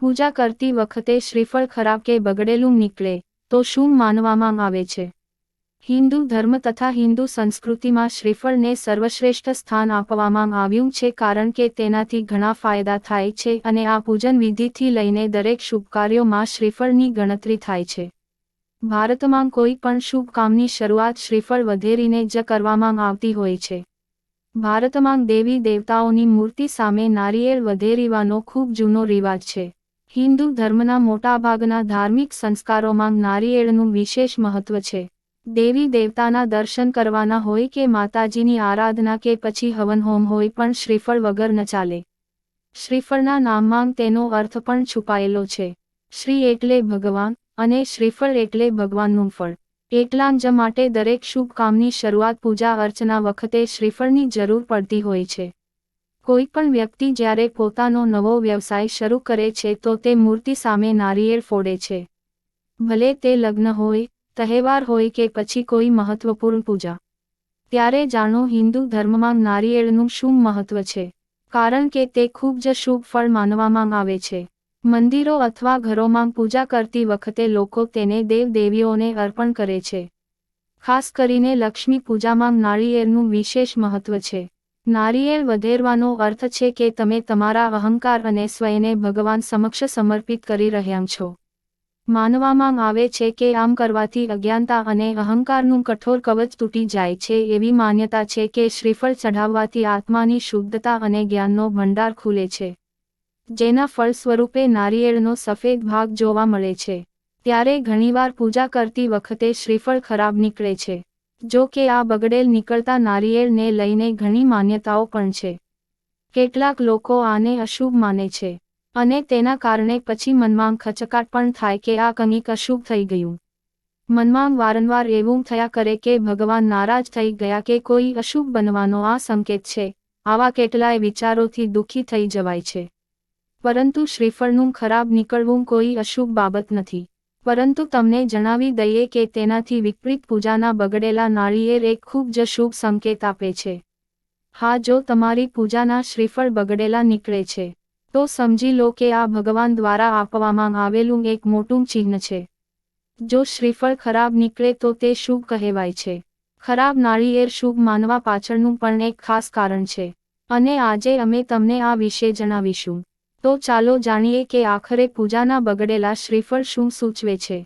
પૂજા કરતી વખતે શ્રીફળ ખરાબ કે બગડેલું નીકળે, તો શું માનવામાં આવે છે? હિન્દુ ધર્મ તથા હિન્દુ સંસ્કૃતિમાં શ્રીફળને સર્વશ્રેષ્ઠ સ્થાન આપવામાં આવ્યું છે કારણ કે તેનાથી ઘણા ફાયદા થાય છે અને આ પૂજન વિધિથી લઈને દરેક શુભ કાર્યોમાં શ્રીફળની ગણતરી થાય છે. ભારતમાં કોઈ પણ શુભ કામની શરૂઆત શ્રીફળ વધેરીને જ કરવામાં આવતી હોય છે. ભારતમાં દેવી દેવતાઓની મૂર્તિ સામે નારિયેળ વધેરીવાનો ખૂબ જૂનો રિવાજ છે. હિન્દુ ધર્મના મોટાભાગના ધાર્મિક સંસ્કારોમાં નારિયેળનું વિશેષ મહત્વ છે. દેવી દેવતાના દર્શન કરવાના હોય કે માતાજીની આરાધના કે પછી હવન હોમ હોય પણ શ્રીફળ વગર ન ચાલે. શ્રીફળના નામમાં તેનો અર્થ પણ છુપાયેલો છે. શ્રી એટલે ભગવાન અને શ્રીફળ એટલે ભગવાનનું ફળ. એટલાંજ માટે દરેક શુભ કામની શરૂઆત પૂજા અર્ચના વખતે શ્રીફળની જરૂર પડતી હોય છે. કોઈ પણ વ્યક્તિ જ્યારે પોતાનો નવો વ્યવસાય શરૂ કરે છે તો તે મૂર્તિ સામે નારિયેળ ફોડે છે. ભલે તે લગ્ન હોય, તહેવાર હોય કે પછી કોઈ મહત્વપૂર્ણ પૂજા. ત્યારે જાણો હિન્દુ ધર્મમાં નારિયેળનું શું મહત્વ છે. કારણ કે તે ખૂબ જ શુભ ફળ માનવામાં આવે છે. મંદિરો અથવા ઘરોમાં પૂજા કરતી વખતે લોકો તેને દેવ દેવીઓને અર્પણ કરે છે. ખાસ કરીને લક્ષ્મી પૂજામાં નાળિયેરનું વિશેષ મહત્વ છે. નારિયેળ વધેરવાનો અર્થ છે કે તમે તમારા અહંકાર અને સ્વયને ભગવાન સમક્ષ સમર્પિત કરી રહ્યા છો. માનવામાં આવે છે કે આમ કરવાથી અજ્ઞાનતા અને અહંકારનું કઠોર કવચ તૂટી જાય છે એવી માન્યતા છે કે શ્રીફળ ચઢાવવાથી આત્માની શુદ્ધતા અને જ્ઞાનનો ભંડાર ખુલે છે. જેના ફળ સ્વરૂપે નારિયેળનો સફેદ ભાગ જોવા મળે છે. ત્યારે ઘણીવાર પૂજા કરતી વખતે શ્રીફળ ખરાબ નીકળે છે. જો કે આ બગડેલ નીકળતા નારિયેળને લઈને ઘણી માન્યતાઓ પણ છે. કેટલાક લોકો આને અશુભ માને છે અને તેના કારણે પછી મનમાં ખચકાટ પણ થાય કે આ કંઈક અશુભ થઈ ગયું. મનમાં વારંવાર એવું થયા કરે કે ભગવાન નારાજ થઈ ગયા કે કોઈ અશુભ બનવાનો આ સંકેત છે, આવા કેટલાય વિચારોથી દુઃખી થઈ જવાય છે. પરંતુ શ્રીફળનું ખરાબ નીકળવું કોઈ અશુભ બાબત નથી. પરંતુ તમને જણાવી દઈએ કે તેનાથી વિપરીત પૂજાના બગડેલા નાળિયેર એક ખૂબ જ શુભ સંકેત આપે છે. હા, જો તમારી પૂજાના શ્રીફળ બગડેલા નીકળે છે, તો સમજી લો કે આ ભગવાન દ્વારા આપવામાં આવેલું એક મોટું ચિહ્ન છે. જો શ્રીફળ ખરાબ નીકળે તો તે શુભ કહેવાય છે. ખરાબ નાળિયેર શુભ માનવા પાછળનું પણ એક ખાસ કારણ છે. અને આજે અમે તમને આ વિશે જણાવીશું. તો ચાલો જાણીએ કે આખરે પૂજાના બગડેલા શ્રીફળ શું સૂચવે છે.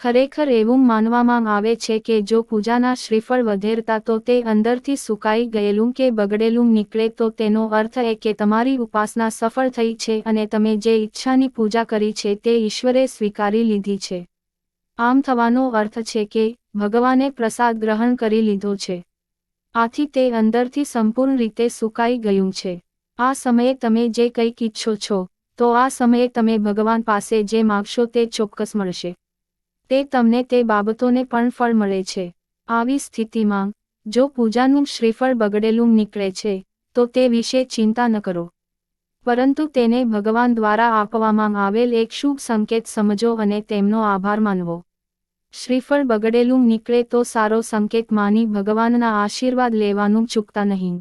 ખરેખર એવું માનવામાં આવે છે કે જો પૂજાના શ્રીફળ વધેરતા તો તે અંદરથી સુકાઈ ગયેલું કે બગડેલું નીકળે તો તેનો અર્થ એ કે તમારી ઉપાસના સફળ થઈ છે અને તમે જે ઈચ્છાની પૂજા કરી છે તે ઈશ્વરે સ્વીકારી લીધી છે. આમ થવાનો અર્થ છે કે ભગવાને પ્રસાદ ગ્રહણ કરી લીધો છે. આથી તે અંદરથી સંપૂર્ણ રીતે સુકાઈ ગયું છે. આ સમયે તમે જે કંઈક ઈચ્છો છો, તો આ સમયે તમે ભગવાન પાસે જે માગશો તે ચોક્કસ મળશે. તે તમને તે બાબતોને પણ ફળ મળે છે. આવી સ્થિતિમાં, જો પૂજાનું શ્રીફળ બગડેલું નીકળે છે, તો તે વિશે ચિંતા ન કરો. પરંતુ તેને ભગવાન દ્વારા આપવામાં આવેલ એક શુભ સંકેત સમજો અને તેમનો આભાર માનવો. શ્રીફળ બગડેલું નીકળે તો સારો સંકેત માની ભગવાનના આશીર્વાદ લેવાનું ચૂકતા નહીં.